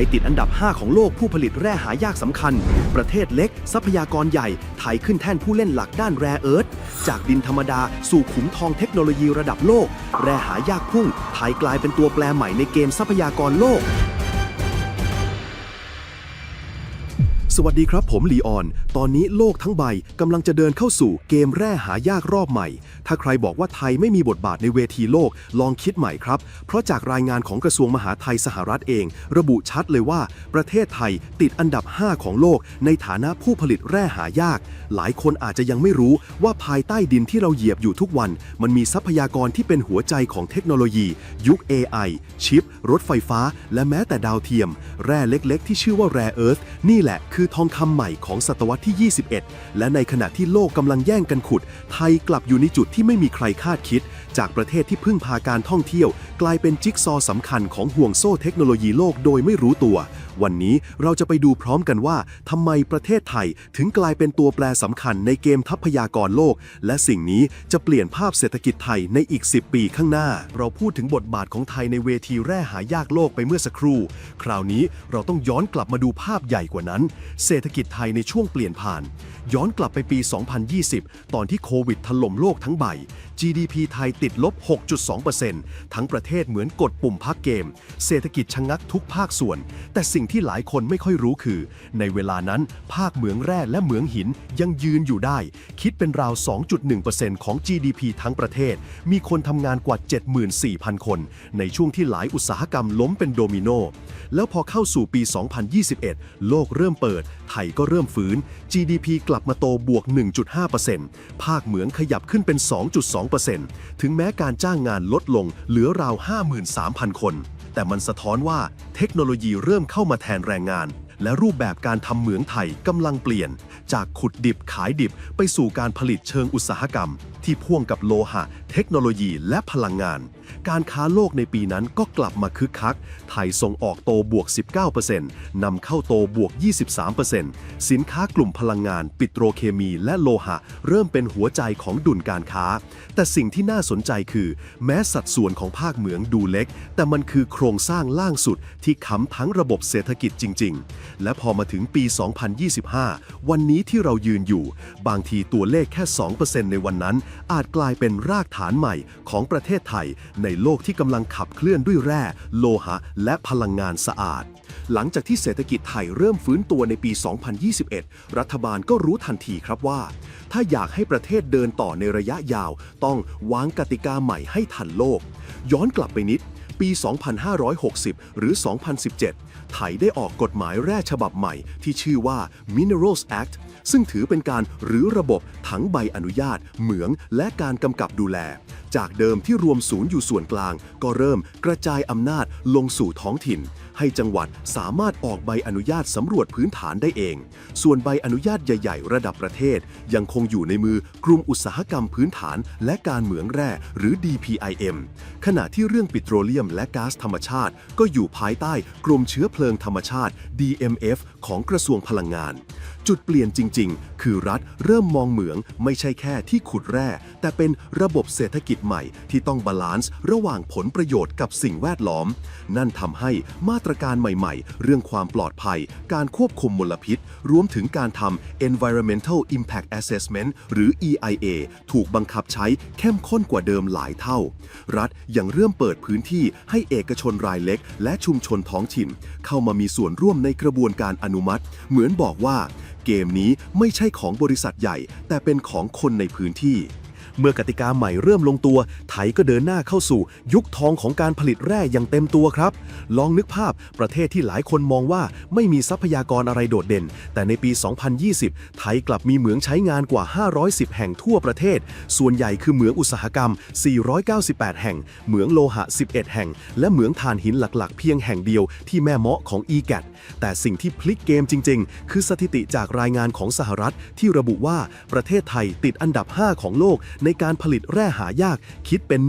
ยติดอันดับ 5 ของโลกผู้ผลิตแร่หายากสำคัญ ประเทศเล็ก ทรัพยากรใหญ่ ไทยขึ้นแท่นผู้เล่นหลักด้านแร่เอิร์ธจากดินธรรมดาสู่ขุมทองเทคโนโลยีระดับโลก แร่หายากพุ่ง ไทยกลายเป็นตัวแปรใหม่ในเกมทรัพยากรโลก สวัสดีครับผมลีออน ตอนนี้โลกทั้งใบกำลังจะเดินเข้าสู่เกมแร่หายากรอบใหม่ ถ้าใครบอกว่าไทยไม่มีบทบาทในเวทีโลกลองคิดใหม่ครับ เพราะจากรายงานของกระทรวงมหาไทยสหรัฐเอง ระบุชัดเลยว่า ประเทศไทยติดอันดับ 5 ของโลก ในฐานะผู้ผลิตแร่หายาก หลายคนอาจจะยังไม่รู้ว่าภายใต้ดินที่เราเหยียบอยู่ทุกวัน มันมีทรัพยากรที่เป็นหัวใจของเทคโนโลยี ยุค AI ชิป รถไฟฟ้า และแม้แต่ดาวเทียม แร่เล็ก ๆ ที่ชื่อว่าแร่เอิร์ธนี่แหละคือทองคำใหม่ของศตวรรษที่ 21 และในขณะที่โลกกำลังแย่งกันขุด ไทยกลับอยู่ในจุดที่ไม่มีใครคาดคิด จากประเทศที่พึ่งพาการท่องเที่ยว กลายเป็นจิ๊กซอว์สำคัญของห่วงโซ่เทคโนโลยีโลกโดยไม่รู้ตัว วันนี้เราจะไปดูพร้อมกันว่าทำไมประเทศไทยถึงกลายเป็นตัวแปรสำคัญในเกมทรัพยากรโลก และสิ่งนี้จะเปลี่ยนภาพเศรษฐกิจไทยในอีก 10 ปีข้างหน้า เราพูดถึงบทบาทของไทยในเวทีแร่หายากโลกไปเมื่อสักครู่ คราวนี้เราต้องย้อนกลับมาดูภาพใหญ่กว่านั้น เศรษฐกิจไทยในช่วงเปลี่ยนผ่าน ย้อนกลับไปปี 2020 ตอนที่โควิดถล่มโลกทั้งใบ GDP ไทยติดลบ 6.2%ทั้งประเทศเหมือนกดปุ่มพักเกม เศรษฐกิจชะงักทุกภาคส่วน แต่สิ่งที่หลายคนไม่ค่อยรู้คือ ในเวลานั้น ภาคเหมืองแร่และเหมืองหินยังยืนอยู่ได้ คิดเป็นราว 2.1%ของ GDP ทั้งประเทศ มีคนทำงานกว่า 74,000 คน ในช่วงที่หลายอุตสาหกรรมล้มเป็นโดมิโน แล้วพอเข้าสู่ปี 2021 โลกเริ่มเปิด ไทยก็เริ่มฟื้น GDP กลับมาโตบวก 1.5%ภาคเหมืองขยับขึ้นเป็น 2.2%ถึงแม้การจ้างงานลดลงเหลือราว 53,000 คน แต่มันสะท้อนว่าเทคโนโลยีเริ่มเข้ามาแทนแรงงาน และรูปแบบการทำเหมืองไทยกำลังเปลี่ยน จากขุดดิบขายดิบไปสู่การผลิตเชิงอุตสาหกรรม ที่พ่วงกับโลหะ เทคโนโลยีและพลังงาน การค้าโลกในปีนั้นก็กลับมาคึกคัก ไทยส่งออกโตบวก 19%นำเข้าโตบวก 23%สินค้ากลุ่มพลังงาน ปิโตรเคมีและโลหะ เริ่มเป็นหัวใจของดุลการค้า แต่สิ่งที่น่าสนใจคือ แม้สัดส่วนของภาคเหมืองดูเล็ก แต่มันคือโครงสร้างล่างสุดที่ค้ำทั้งระบบเศรษฐกิจจริง ๆ และพอมาถึงปี 2025 วันนี้ที่เรายืนอยู่ บางทีตัวเลขแค่ 2%ในวันนั้น อาจกลายเป็นรากฐานใหม่ของประเทศไทย ในโลกที่กำลังขับเคลื่อนด้วยแร่ โลหะ และพลังงานสะอาด หลังจากที่เศรษฐกิจไทยเริ่มฟื้นตัวในปี 2021 รัฐบาลก็รู้ทันทีครับว่า ถ้าอยากให้ประเทศเดินต่อในระยะยาว ต้องวางกติกาใหม่ให้ทันโลก ย้อนกลับไปนิด ปี 2560 หรือ 2017 ไทยได้ออกกฎหมายแร่ฉบับใหม่ที่ชื่อว่า Minerals Act ซึ่งถือเป็นการรื้อระบบทั้งใบอนุญาต เหมือง และการกำกับดูแล จากเดิมที่รวมศูนย์อยู่ส่วนกลาง ก็เริ่มกระจายอำนาจลงสู่ท้องถิ่น ให้จังหวัดสามารถออกใบอนุญาตสำรวจพื้นฐานได้เอง ส่วนใบอนุญาตใหญ่ๆ ระดับประเทศ ยังคงอยู่ในมือกลุ่มอุตสาหกรรมพื้นฐาน และการเหมืองแร่หรือ DPIM ขณะที่เรื่องปิโตรเลียมมและก๊าซธรรมชาติ ก็อยู่ภายใต้กรมเชื้อเพลิงธรรมชาติ DMF ของกระทรวงพลังงาน จุดเปลี่ยนจริง ๆ คือรัฐเริ่มมองเหมืองไม่ใช่แค่ที่ขุดแร่ แต่เป็นระบบเศรษฐกิจใหม่ที่ต้องบาลานซ์ระหว่างผลประโยชน์กับสิ่งแวดล้อม นั่นทำให้มาตรการใหม่ๆ เรื่องความปลอดภัย การควบคุมมลพิษ รวมถึงการทำ Environmental Impact Assessment หรือ EIA ถูกบังคับใช้เข้มข้นกว่าเดิมหลายเท่า รัฐยังเริ่มเปิดพื้นที่ให้เอกชนรายเล็ก และชุมชนท้องถิ่น เข้ามามีส่วนร่วมในกระบวนการอนุมัติ เหมือนบอกว่า เกมนี้ไม่ใช่ของบริษัทใหญ่ แต่เป็นของคนในพื้นที่ เมื่อกติกาใหม่เริ่มลงตัว ไทยก็เดินหน้าเข้าสู่ ยุคทองของการผลิตแร่อย่างเต็มตัวครับ ลองนึกภาพประเทศที่หลายคนมองว่าไม่มีทรัพยากรอะไรโดดเด่น แต่ในปี 2020 ไทยกลับมีเหมืองใช้งานกว่า 510 แห่งทั่วประเทศ ส่วนใหญ่คือเหมืองอุตสาหกรรม 498 แห่ง เหมืองโลหะ 11 แห่ง และเหมืองถ่านหินหลักๆ เพียงแห่งเดียวที่แม่เมาะของ e g a t แต่สิ่งที่พลิกเกมจริง ๆ คือสถิติจากรายงานของสหรัฐที่ระบุว่าประเทศไทยติดอันดับ 5 ของโลกในการผลิตแร่หายากคิดเป็น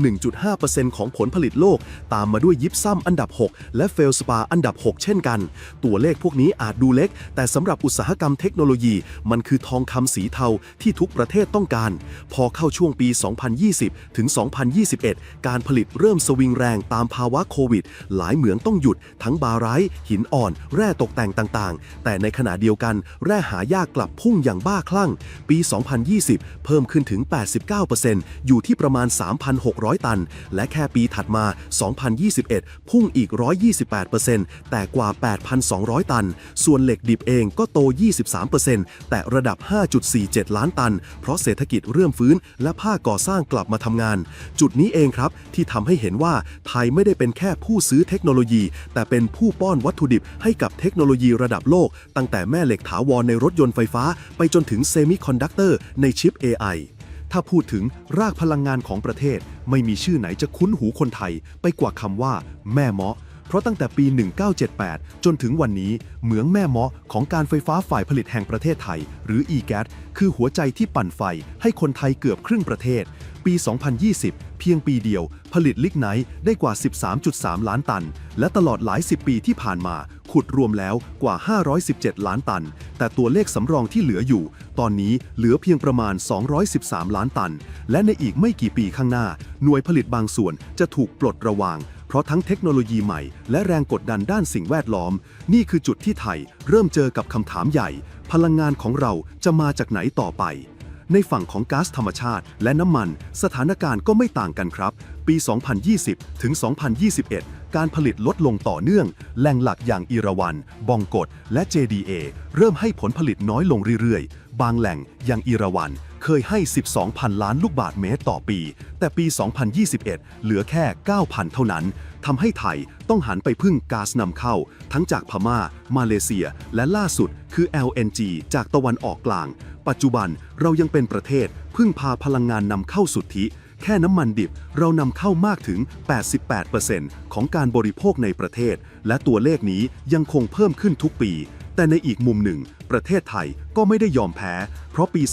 1.5%ของผลผลิตโลก ตามมาด้วยยิปซัมอันดับ 6 และเฟลสปาอันดับ 6 เช่นกัน ตัวเลขพวกนี้อาจดูเล็ก แต่สำหรับอุตสาหกรรมเทคโนโลยี มันคือทองคำสีเทาที่ทุกประเทศต้องการ พอเข้าช่วงปี 2020 ถึง 2021 การผลิตเริ่มสวิงแรงตามภาวะโควิด หลายเหมืองต้องหยุด ทั้งบาไรท์หินอ่อน แร่ตกแต่งต่างๆ แต่ในขณะเดียวกัน แร่หายากกลับพุ่งอย่างบ้าคลั่ง ปี 2020 เพิ่มขึ้นถึง 89อยู่ที่ประมาณ 3,600 ตัน และแค่ปีถัดมา 2021 พุ่งอีก 128%แต่กว่า 8,200 ตัน ส่วนเหล็กดิบเองก็โต 23%แต่ระดับ 5.47 ล้านตัน เพราะเศรษฐกิจเริ่มฟื้น และภาคก่อสร้างกลับมาทำงาน จุดนี้เองครับ ที่ทำให้เห็นว่าไทยไม่ได้เป็นแค่ผู้ซื้อเทคโนโลยี แต่เป็นผู้ป้อนวัตถุดิบให้กับเทคโนโลยีระดับโลก ตั้งแต่แม่เหล็กถาวรในรถยนต์ไฟฟ้า ไปจนถึงเซมิคอนดักเตอร์ในชิป AI ถ้าพูดถึงรากพลังงานของประเทศ ไม่มีชื่อไหนจะคุ้นหูคนไทยไปกว่าคำว่า แม่เมาะ เพราะตั้งแต่ปี 1978 จนถึงวันนี้ เหมืองแม่เมาะของการไฟฟ้าฝ่ายผลิตแห่งประเทศไทย หรือ e-gas คือหัวใจที่ปั่นไฟให้คนไทยเกือบครึ่งประเทศ ปี 2020 เพียงปีเดียว ผลิตลิกไนท์ได้กว่า 13.3 ล้านตัน และตลอดหลายสิบปีที่ผ่านมา ขุดรวมแล้วกว่า 517 ล้านตัน แต่ตัวเลขสำรองที่เหลืออยู่ ตอนนี้เหลือเพียงประมาณ 213 ล้านตัน และในอีกไม่กี่ปีข้างหน้า หน่วยผลิตบางส่วนจะถูกปลดระวาง เพราะทั้งเทคโนโลยีใหม่ และแรงกดดันด้านสิ่งแวดล้อม นี่คือจุดที่ไทยเริ่มเจอกับคำถามใหญ่ พลังงานของเราจะมาจากไหนต่อไป ในฝั่งของก๊าซธรรมชาติ และน้ำมัน สถานการณ์ก็ไม่ต่างกันครับ ปี 2020 ถึง 2021 การผลิตลดลงต่อเนื่อง แหล่งหลักอย่างอิระวัน บองกดและ JDA เริ่มให้ผลผลิตน้อยลงเรื่อยๆ บางแหล่งอย่างอิระวัน เคยให้ 12,000 ล้านลูกบาทเมตรต่อปี แต่ปี 2021 เหลือแค่ 9,000 เท่านั้น ทำให้ไทยต้องหันไปพึ่งก๊าซนำเข้า ทั้งจากพม่า มาเลเซีย และล่าสุดคือ LNG จากตะวันออกกลาง ปัจจุบันเรายังเป็นประเทศพึ่งพาพลังงานนำเข้าสุทธิ แค่น้ำมันดิบเรานำเข้ามากถึง 88%ของการบริโภคในประเทศ และตัวเลขนี้ยังคงเพิ่มขึ้นทุกปี แต่ในอีกมุมหนึ่ง ประเทศไทยก็ไม่ได้ยอมแพ้ เพราะปี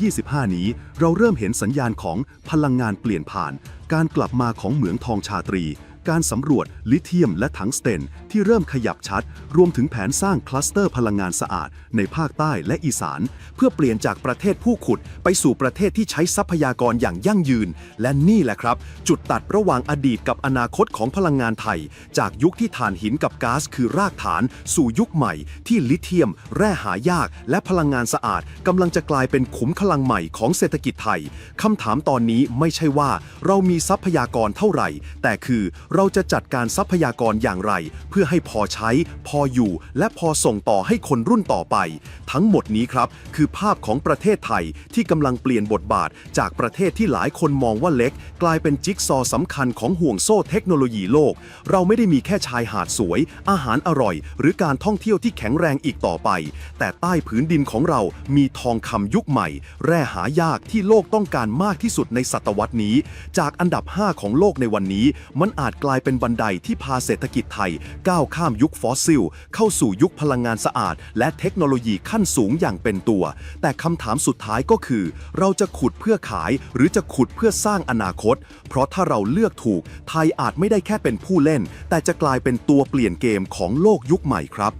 2025 นี้ เราเริ่มเห็นสัญญาณของพลังงานเปลี่ยนผ่าน การกลับมาของเหมืองทองชาตรี การสำรวจลิเธียมและถังสเตนที่เริ่มขยับชัด รวมถึงแผนสร้างคลัสเตอร์พลังงานสะอาด ในภาคใต้และอีสาน เพื่อเปลี่ยนจากประเทศผู้ขุด ไปสู่ประเทศที่ใช้ทรัพยากรอย่างยั่งยืน และนี่แหละครับ จุดตัดระหว่างอดีตกับอนาคตของพลังงานไทย จากยุคที่ถ่านหินกับก๊าซคือรากฐาน สู่ยุคใหม่ ที่ลิเธียม แร่หายาก และพลังงานสะอาดกำลังจะกลายเป็นขุมพลังใหม่ของเศรษฐกิจไทยคำถามตอนนี้ไม่ใช่ว่า เรามีทรัพยากรเท่าไหร่ แต่คือเราจะจัดการทรัพยากรอย่างไร เพื่อให้พอใช้ พออยู่ และพอส่งต่อให้คนรุ่นต่อไป ทั้งหมดนี้ครับ คือภาพของประเทศไทยที่กำลังเปลี่ยนบทบาท จากประเทศที่หลายคนมองว่าเล็ก กลายเป็นจิ๊กซอสำคัญของห่วงโซ่เทคโนโลยีโลก เราไม่ได้มีแค่ชายหาดสวย อาหารอร่อย หรือการท่องเที่ยวที่แข็งแรงอีกต่อไป แต่ใต้ผืนดินของเรามีทองคำยุคใหม่ แร่หายากที่โลกต้องการมากที่สุดในศตวรรษนี้ จากอันดับ 5 ของโลกในวันนี้ มันอาจกลายเป็นบันไดที่พาเศรษฐกิจไทย ก้าวข้ามยุคฟอสซิล เข้าสู่ยุคพลังงานสะอาด และเทคโนโลยีขั้นสูงอย่างเป็นตัว แต่คำถามสุดท้ายก็คือ เราจะขุดเพื่อขาย หรือจะขุดเพื่อสร้างอนาคต เพราะถ้าเราเลือกถูก ไทยอาจไม่ได้แค่เป็นผู้เล่น แต่จะกลายเป็นตัวเปลี่ยนเกมของโลกยุคใหม่ครับ